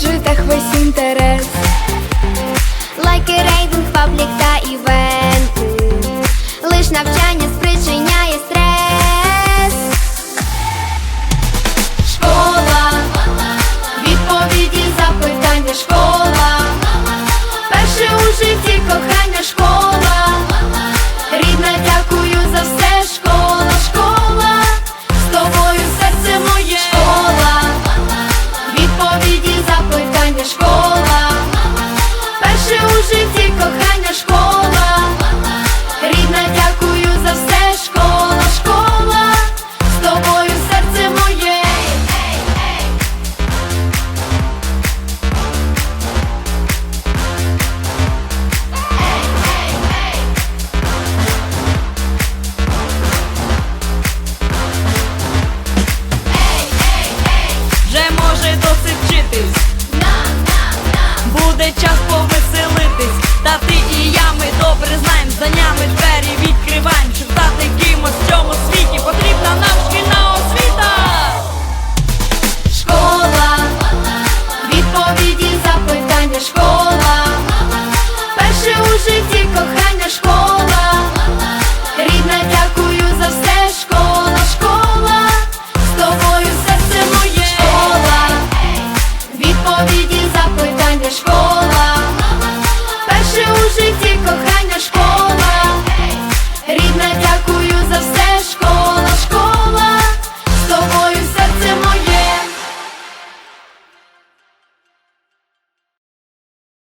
гаджетах весь інтерес. Лайки, рейтинг, паблік та івенти. Лиш навчання з причин може досить вчитись, буде час по.